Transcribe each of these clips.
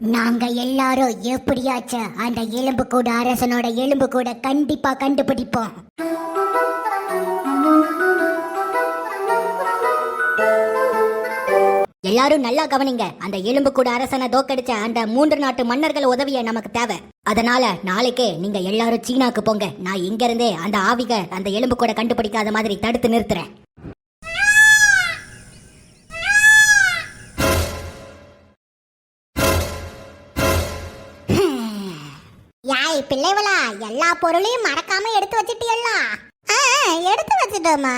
நாங்க எல்லாரும் எப்படியாச்சும் அந்த எலும்பு கூட அரசனோட எலும்பு கூட கண்டிப்பா கண்டுபிடிப்போம். எல்லாரும் நல்லா கவனிங்க. அந்த எலும்பு கூட அரசனை தோக்கடிச்ச அந்த மூன்று நாட்டு மன்னர்கள் உதவிய நமக்கு தேவை. அதனால நாளைக்கே நீங்க எல்லாரும் சீனாக்கு போங்க. நான் இங்க இருந்தே அந்த ஆவிக அந்த எலும்பு கூட கண்டுபிடிக்காத மாதிரி தடுத்து நிறுத்துறேன். பிள்ளைவளா எல்லா பொருளையும் மறக்காம எடுத்து வச்சிட்டியல்ல? எடுத்து வச்சிட்டோமா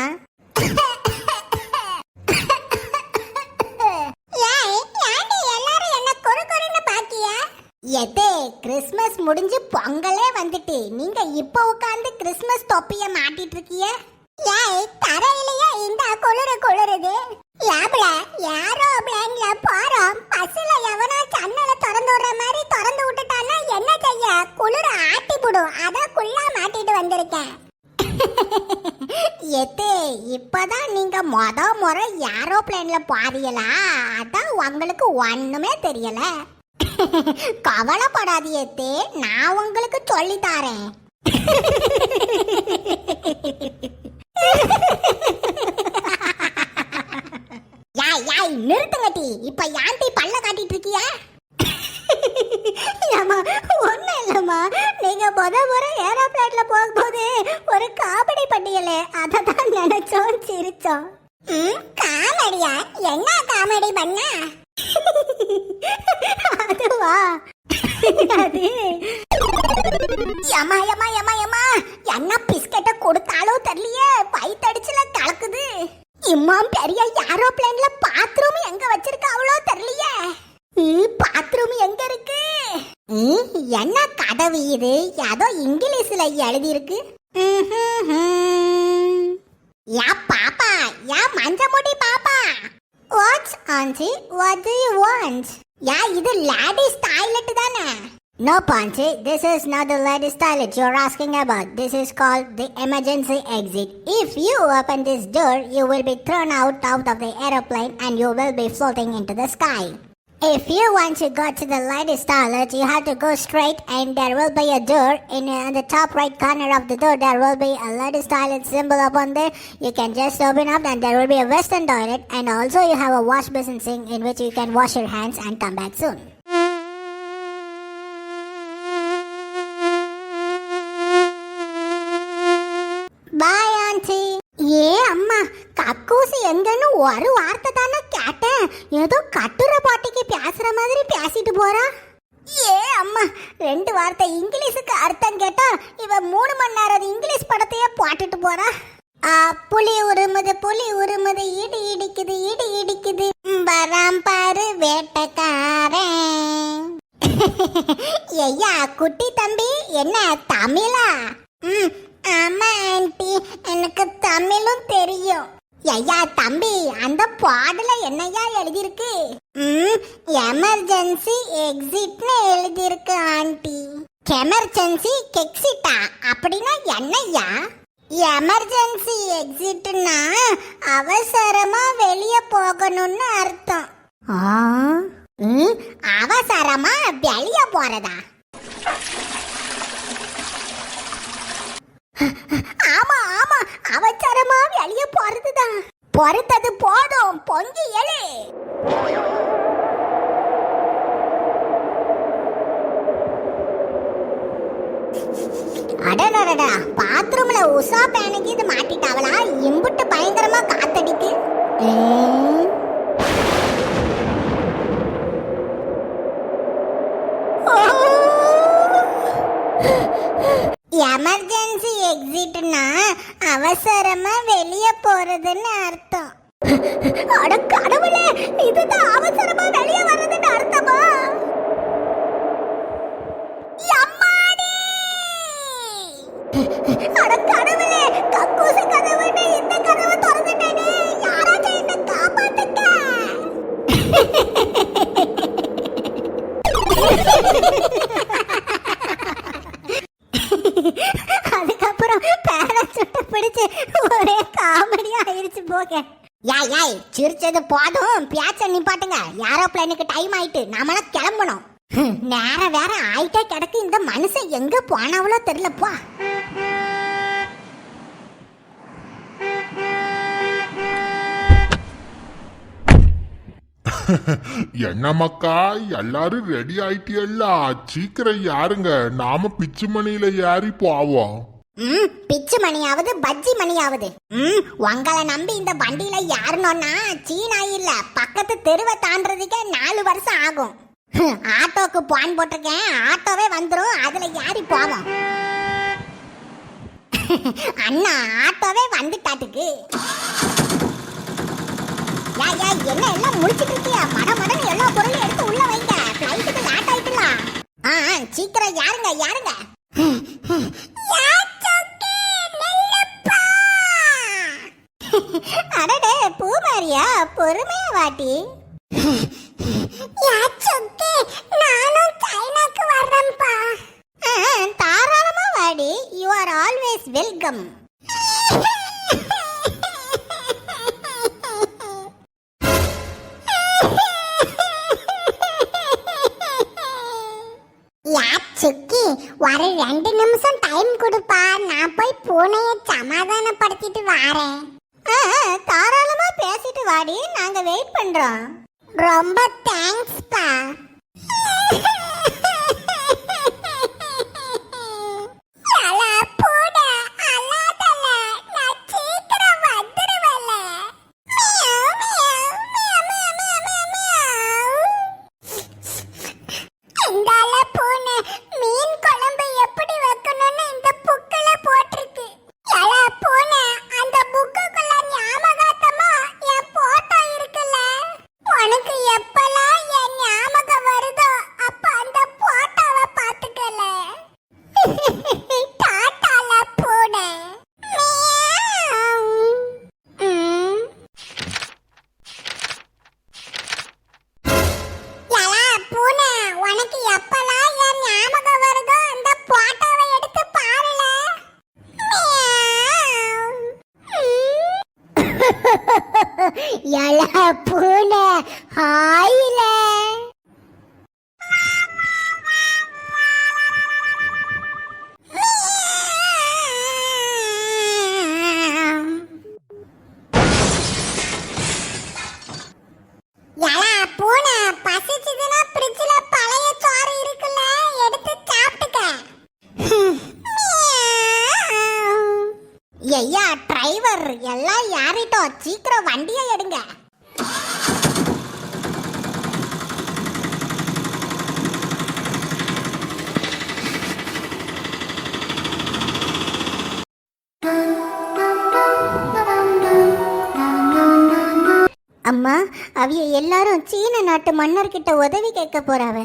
எது எல்லாரும் என்ன கிறிஸ்மஸ் முடிஞ்சு பொங்கலே வந்துட்டு. நீங்க இப்ப உட்கார்ந்து கிறிஸ்மஸ் தொப்பிய மாட்டிட்டு இருக்கிய ஏய் தரையிலயே இந்த குளிர குளிருது. லேப்ல யாரோ பிளான்ல போறோம். பஸ்ல எவனோ ஜன்னல திறந்து விடுற மாதிரி திறந்து விட்டுட்டு என்ன செய்ய குளிர ஆட்டி போடும் அதான் குள்ளா மாட்டிட்டு வந்திருக்கேன் எத்து இப்பதான் நீங்க மொத முறை ஏரோப்ளேன்ல பாரியலா அதான் உங்களுக்கு ஒண்ணுமே தெரியல. கவலைப்படாதீ நான் உங்களுக்கு சொல்லி தாரேன். யாய் யாய் நிறுத்துங்கட்டி இப்ப யான்டி பல்ல காட்டிட்டு இருக்கியா? ஏம்மா ஒன்றும் இல்லைம்மா. நீங்கள் முத முறை ஏரோப்ளேன்ல போகும்போது ஒரு காமெடி பண்ணியலே. அதை தான் நினைச்சோம் சிரிச்சோம். ம், காமெடியா? என்ன காமெடி பண்ண? அதுவா? அது. யமா யமா யமா யமா என்ன பிஸ்கெட்டை கொடுத்தாலும் தெரியலையே. வயித்தடிச்சுல கலக்குது. இம்மா பெரிய ஏரோப்ளேன்ல பாத்ரூம் எங்க வச்சிருக்க அவ்வளோ தெரியலையே. பாத்ரூம் எங்க இருக்கு என்ன கதவு இது ஏதோ இங்கிலீஷ்ல எழுதி இருக்கு யா பாப்பா யா மஞ்ச முடி பாப்பா what's auntie what do you want yeah இது லேடிஸ் டாய்லெட் தானே no Ponzi this is not the ladies toilet you are asking about this is called the emergency exit if you open this door you will be thrown out of the aeroplane and you will be floating in the sky If you want to go to the ladies' toilet, you have to go straight and there will be a door. In uh, the top right corner of the door, there will be a ladies' toilet symbol upon there. You can just open up and there will be a western toilet. And also you have a wash basin sink in which you can wash your hands and come back soon. Bye aunty ஏ அம்மா கக்கூசி எங்கன்னு ஒரு வார்த்தை தானே கேட்டேன் ஏதோ கட்டுரை பாட்டிக்கு பேசுற மாதிரி பேசிட்டு போறா? ஏ அம்மா ரெண்டு வார்த்தை இங்கிலீஷுக்கு அர்த்தம் கேட்டா இவ மூணு மணி நேரம் இங்கிலீஷ் படத்தையே போட்டுட்டு போறா. ஆ, புலி உருமுது புலி உருமுது இடி இடிக்குது இடி இடிக்குது. வராம் பாரு வேட்டக்காரன். ஐயா குட்டி தம்பி என்ன தமிழா? ம் ஆமா ஆண்டி. எனக்கு தமிழும் தெரியும். ஐயா தம்பி அந்த பாடல என்னையா எழுதியிருக்கு? ம் எமர்ஜென்சி எக்ஸிட்னு எழுதியிருக்கு ஆண்டி. எமர்ஜென்சி கெக்ஸிட்டா அப்படின்னா என்னய்யா? எமர்ஜென்சி எக்ஸிட்னா அவசரமா வெளிய போகணும்னு அர்த்தம். அவசரமா வெளிய போறதா? அவசரமா வெளியே போறதுதான் பொறுத்தது போதும் பொங்கி எழு. அடடடடா பாத்ரூம்ல உஷா பேனுக்கு இது மாட்டிட்டாவளா? இம்புட்டு பயங்கரமா காத்தடிக்கு. எமர்ஜென்சி எக்ஸிட்னா அவசரமா வெளிய போறதுன்னு அர்த்தம். அட கடவுளே இதுதான் அவசரமா வெளியே ஒரே காமெடி ஆயிடுச்சு போக யாய் யாய் சிரிச்சது போதும். பேச்ச நிப்பாட்டுங்க. ஏரோப்ளைனுக்கு டைம் ஆயிட்டு. நாமெல்லாம் கிளம்பணும். நேரம் வேற ஆயிட்டே கிடக்கு. இந்த மனுஷன் எங்க போனவளோ தெரியலப்பா என்னமக்கா எல்லாரும் ரெடி ஆயிட்டியல்ல? சீக்கிரம் யாருங்க நாம பிச்சு மணியில ஏறி போவோம். ம் பிச்சு மணியாவது பஜ்ஜி மணியாவது. ம் உங்களை நம்பி இந்த வண்டியில யாருனோன்னா சீனா இல்ல பக்கத்து தெருவை தாண்டுறதுக்கே நாலு வருஷம் ஆகும். ஆட்டோக்கு பான் போட்டிருக்கேன் ஆட்டோவே வந்துடும் அதுல ஏறி போவோம். அண்ணா ஆட்டோவே வந்துட்டாட்டுக்கு. யா யா என்ன எல்லாம் முடிச்சிட்டு இருக்கியா? மட மடன்னு எல்லா பொருளையும் எடுத்து உள்ள வைங்க. ஃப்ளைட்டுக்கு லேட் ஆயிட்டுலாம். ஆ, சீக்கிரம் யாருங்க யாருங்க ஐயா பொறுமையா வாட்டி நானும் சைனாக்கு வர்றேன்ப்பா. தாராளமா வாடி. யூ ஆர் ஆல்வேஸ் வெல்கம் சுக்கி ஒரு ரெண்டு நிமிஷம் டைம் கொடுப்பா. நான் போய் பூனைய சமாதானப்படுத்திட்டு வாரேன். தாராளமா பேசிட்டு வாடி. நாங்க வெயிட் பண்றோம். ரொம்ப தேங்க்ஸ் எல பூனை, ஹாய்ல. அவிய எல்லாரும் சீன நாட்டு மன்னர்கிட்ட உதவி கேட்க போறாவ.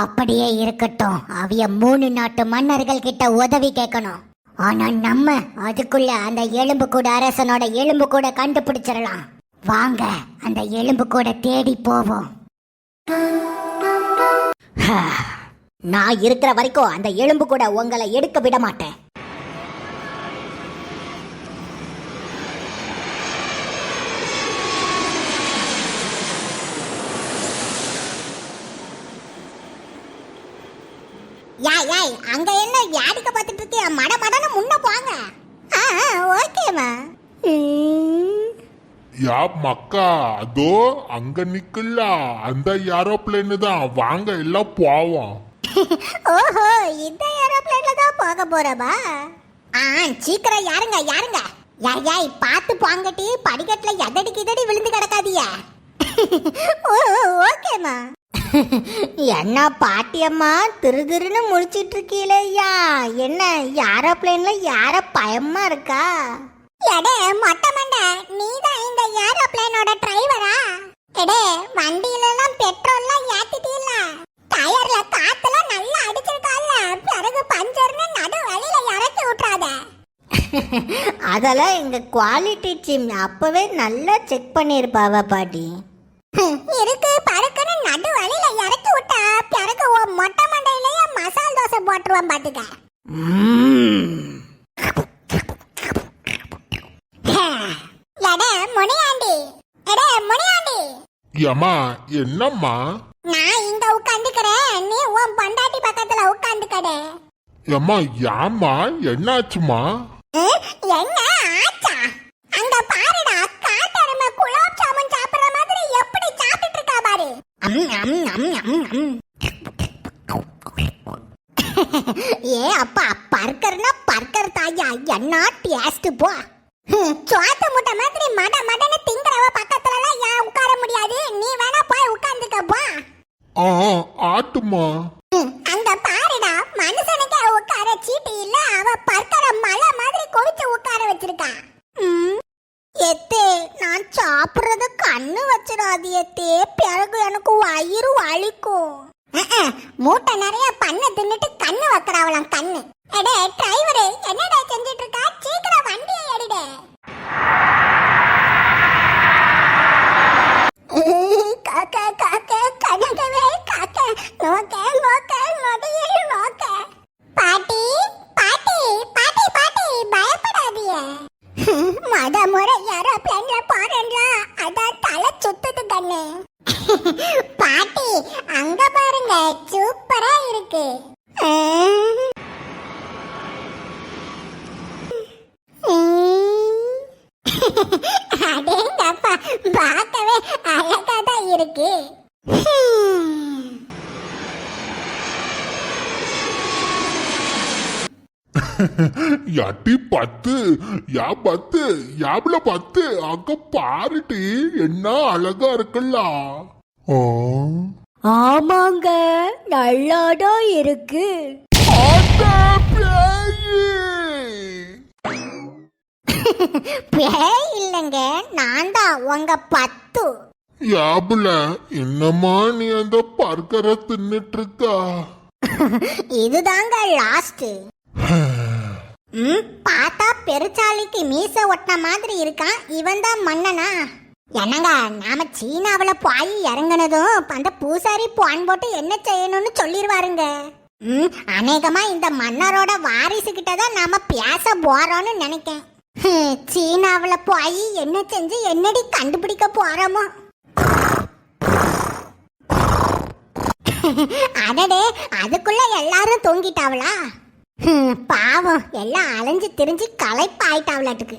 அப்படியே இருக்கட்டும். அவிய மூணு நாட்டு மன்னர்கள் கிட்ட உதவி கேட்கணும். ஆனா நம்ம அதுக்குள்ள அந்த எலும்பு கூட அரசனோட எலும்பு கூட கண்டுபிடிச்சிடலாம். வாங்க அந்த எலும்பு கூட தேடி போவோம். நான் இருக்கிற வரைக்கும் அந்த எலும்பு கூட உங்களை எடுக்க விட மாட்டேன் யாய் யாய் அங்க என்ன யாடிக்க பார்த்துட்டு இருக்கியா மட மடன்னு முன்ன போங்க ஆ ஓகேமா யா மக்கா அதோ அங்க நிக்கல அந்த ஏரோப்ளேனு தான். வாங்க எல்லாம் போவோம். ஓஹோ இந்த ஏரோப்ளேன்ல தான் போக போறமா? ஆ சீக்கிரம் யாருங்க யாருங்க யாய் யாய் பார்த்து போங்கட்டி. படிக்கட்டுல எதடி கிதடி விழுந்து கிடக்காதியா ஓ ஓகேமா என்ன பாட்டியம்மா திரு திருன்னு முடிச்சிட்டு இருக்கீலையா என்ன ஏரோப்ளேன்ல யார பயமா இருக்கா? எடே மொட்டை மண்டை நீ தான் இந்த ஏரோப்ளேனோட டிரைவரா எடே வண்டியில எல்லாம் பெட்ரோல்லாம் ஏத்திட்டீல்ல? டயர்ல காத்தெல்லாம் நல்லா அடிச்சிருக்கால பிறகு பஞ்சர்னு நடு வழியில இறக்கி விட்டுறாத. அதெல்லாம் எங்க குவாலிட்டி டீம் அப்பவே நல்லா செக் பண்ணிருப்பாவ பாட்டி. இருக்கு பறக்குன்னு நடு வழியில இறக்கி விட்டா பிறகு உன் மொட்டை மண்டையிலேயே மசால் தோசை போட்டுருவான் பாத்துக்க. ஏமா என்னம்மா? நான் இங்க உட்காந்துக்கிறேன் நீ உன் பொண்டாட்டி பக்கத்துல உட்காந்துக்கடே ஏமா யாமா என்னாச்சுமா என்ன ஆச்சா? அங்க பாருடா காட்டரும குலாப் ஜாமுன் சாப்பிடுற மாதிரி எப்படி சாப்பிட்டு இருக்கா பாரு. ஏ அப்பா அடேங்கப்பா பார்க்கவே அழகா தான் இருக்கு. எட்டி பத்து யா பத்து யாப்ல பத்து அங்க பாருட்டி என்ன அழகா இருக்குல்ல ஆ. ஆமாங்க நல்லாதான் இருக்கு பேயி! இல்லைங்க. நான் தான் உங்க பத்து. யாபுல என்னம்மா நீ அந்த பர்கரை தின்னுட்டு இருக்கா இதுதாங்க லாஸ்ட் ம் பார்த்தா பெருச்சாளிக்கு மீச ஒட்டின மாதிரி இருக்கான். இவன் தான் மன்னனா? என்னங்க நாம சீனாவுல போய் இறங்குனதும் அந்த பூசாரி பான் போட்டு என்ன செய்யணும்னு சொல்லிடுவாருங்க ம் அநேகமா இந்த மன்னரோட வாரிசு கிட்ட தான் நாம பேச போறோம்னு நினைக்கேன். சீனாவில் போய் என்ன செஞ்சு என்னடி கண்டுபிடிக்க போறோமோ? அடடே அதுக்குள்ள எல்லாரும் தூங்கிட்டாவளா? பாவம் எல்லாம் அலைஞ்சு திரிஞ்சு களைப்பாயிட்டாவளாட்டுக்கு.